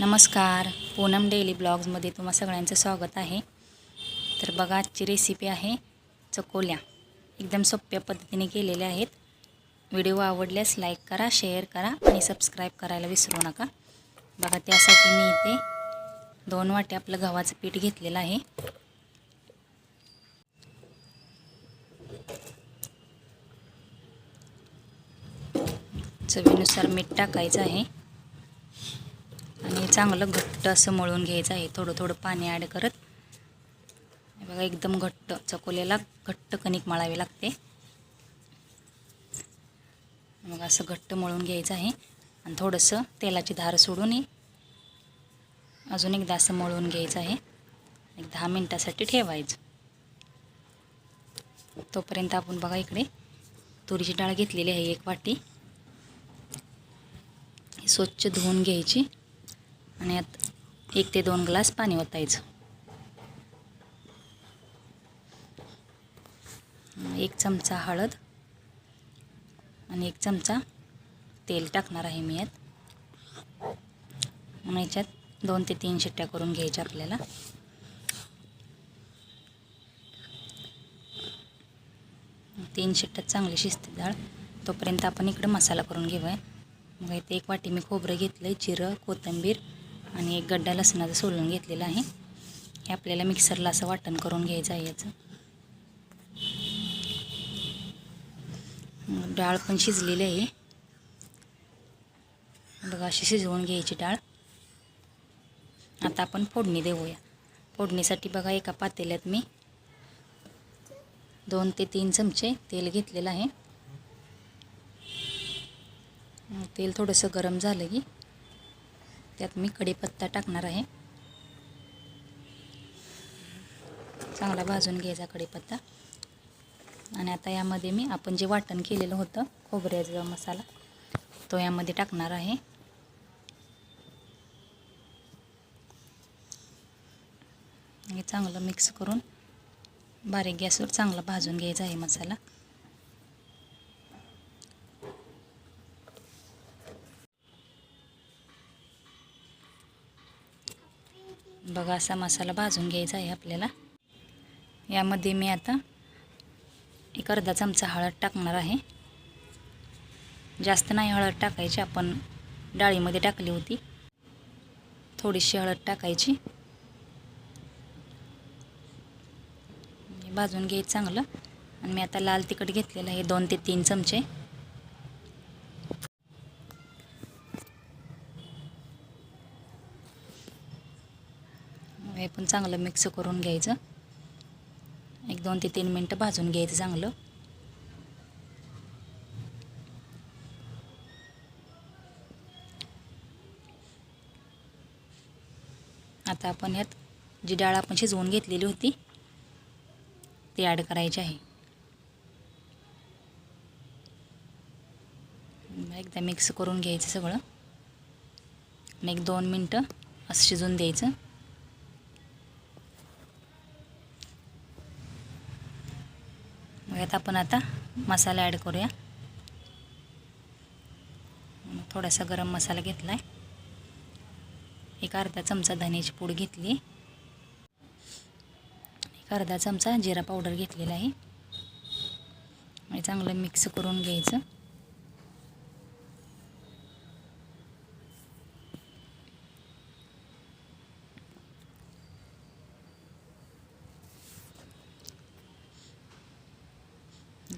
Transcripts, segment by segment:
नमस्कार. पूनम डेली ब्लॉग्समध्ये तुम्हा सगळ्यांचं स्वागत आहे. तर बघा आजची रेसिपी आहे चकोल्या. एकदम सोप्या पद्धतीने केलेल्या आहेत. व्हिडिओ आवडल्यास लाईक करा शेअर करा आणि सबस्क्राईब करायला विसरू नका. बघा त्यासाठी मी इथे दोन वाटे आपलं गव्हाचं पीठ घेतलेलं आहे. चवीनुसार मीठ टाकायचं आहे. चांगलं घट्ट असं मळून घ्यायचं आहे. थोडं थोडं पाणी ॲड करत. बघा एकदम घट्ट चकोल्याला घट्ट कणिक मळावी लागते. मग असं घट्ट मळून घ्यायचं आहे. आणि थोडंसं तेलाची धार सोडून अजून एकदा असं मळून घ्यायचं आहे. एक दहा मिनटासाठी ठेवायचं. तोपर्यंत आपण बघा इकडे तुरीची डाळ घेतलेली आहे एक वाटी. स्वच्छ धुवून घ्यायची. आणि यात एक ते दोन ग्लास पाणी ओतायचं. एक चमचा हळद आणि एक चमचा तेल टाकणार आहे मी यात. मग याच्यात दोन ते तीन शिट्ट्या करून घ्यायच्या आपल्याला. तीन शिट्ट्यात चांगली शिजते डाळ. तोपर्यंत आपण इकडं मसाला करून घेऊया. मग इथे एक वाटी मी खोबरं घेतलं आहे जिरं कोथिंबीर आणि एक गड्डा लसणाचं सोलून घेतलेलं आहे. हे आपल्याला मिक्सरला असं वाटण करून घ्यायचं आहे याचं. डाळ पण शिजलेली आहे. बघा अशी शिजवून घ्यायची डाळ. आता आपण फोडणी देऊया. फोडणीसाठी बघा एका पातेल्यात मी दोन ते तीन चमचे तेल घेतलेलं आहे. तेल थोडंसं गरम झालं की त्यात मी कढीपत्ता टाकणार आहे. चांगला भाजून घ्यायचा कढीपत्ता. आणि आता यामध्ये मी आपण जे वाटण केलेलं होतं खोबऱ्याचा मसाला तो यामध्ये टाकणार आहे. हे चांगलं मिक्स करून बारीक गॅसवर चांगला भाजून घ्यायचा आहे मसाला. बघा असा मसाला भाजून घ्यायचा आहे आपल्याला. यामध्ये मी आता एक अर्धा चमचा हळद टाकणार आहे. जास्त नाही हळद टाकायची आपण डाळीमध्ये टाकली होती. थोडीशी हळद टाकायची. भाजून घ्यायचं चांगलं. आणि मी आता लाल तिखट घेतलेलं आहे दोन ते तीन चमचे. हे पण चांगलं मिक्स करून घ्यायचं. एक दोन ते तीन मिनटं भाजून घ्यायचं चांगलं. आता आपण यात जी डाळ आपण शिजवून घेतलेली होती ती ॲड करायची आहे. एकदा मिक्स करून घ्यायचं सगळं. आणि एक दोन मिनटं असं शिजवून द्यायचं. ह्यात आपण आता. मसाला ॲड करूया. थोडासा गरम मसाला घेतला आहे एक अर्धा चमचा धन्याची पूड घेतली. एक अर्धा चमचा जिरा पावडर घेतलेला आहे. आणि चांगलं मिक्स करून घ्यायचं.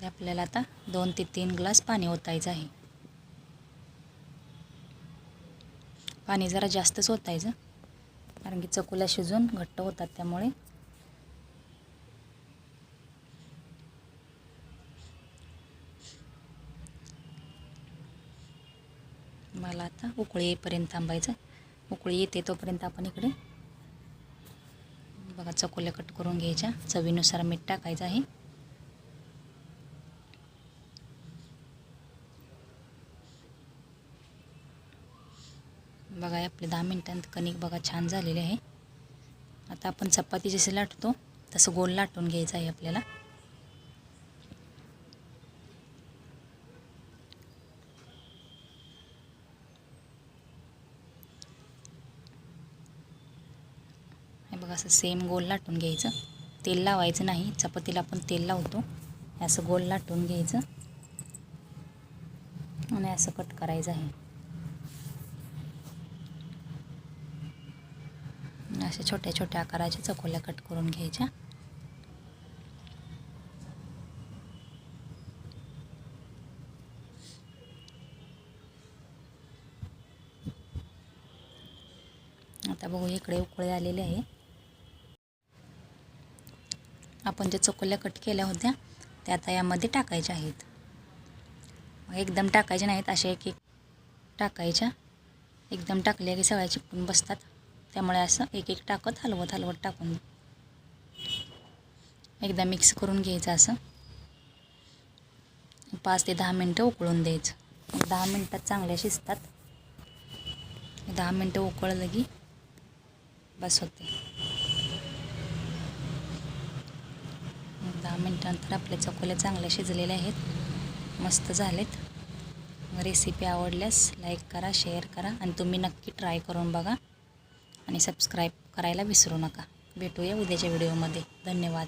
म्हणजे आपल्याला आता दोन ते तीन ग्लास पाणी ओतायचं आहे. पाणी जरा जास्तच ओतायचं कारण की चकुल्या शिजून घट्ट होतात त्यामुळे. मला आता उकळी येईपर्यंत थांबायचं. उकळी येते तोपर्यंत आपण इकडे बघा चकोल्या कट करून घ्यायच्या. चवीनुसार मीठ टाकायचं आहे. बघा आपले दहा मिनटांत कणिक बघा छान झालेले आहे. आता आपण चपाती जसे लाटतो तसं गोल लाटून घ्यायचं आहे आपल्याला. बघा असं सेम गोल लाटून घ्यायचं. तेल लावायचं नाही चपातीला आपण तेल लावतो. असं गोल लाटून घ्यायचं. आणि असं कट करायचं आहे. अशा छोट्या छोट्या आकाराच्या चकोल्या कट करून घ्यायच्या. आता बघू इकडे उकळे आलेले आहे. आपण ज्या चकोल्या कट केल्या होत्या त्या आता यामध्ये टाकायच्या आहेत. एकदम टाकायच्या नाहीत अशा एक एक टाकायच्या. एकदम टाकल्या की सगळ्या चिपकून बसतात. त्यामुळे असं एक एक टाकत हलवत हलवत टाकून एकदा मिक्स करून घ्यायचं असं. पाच ते दहा मिनटं उकळून द्यायचं. दहा मिनटात चांगल्या शिजतात. दहा मिनटं उकळलं की बस होते. दहा मिनटानंतर आपल्या चकोल्या चांगल्या शिजलेल्या आहेत. मस्त झालेत. रेसिपी आवडल्यास लाईक करा शेअर करा आणि तुम्ही नक्की ट्राय करून बघा. आणि सबस्क्राईब करायला विसरू नका. भेटूया उद्याच्या व्हिडिओमध्ये. धन्यवाद.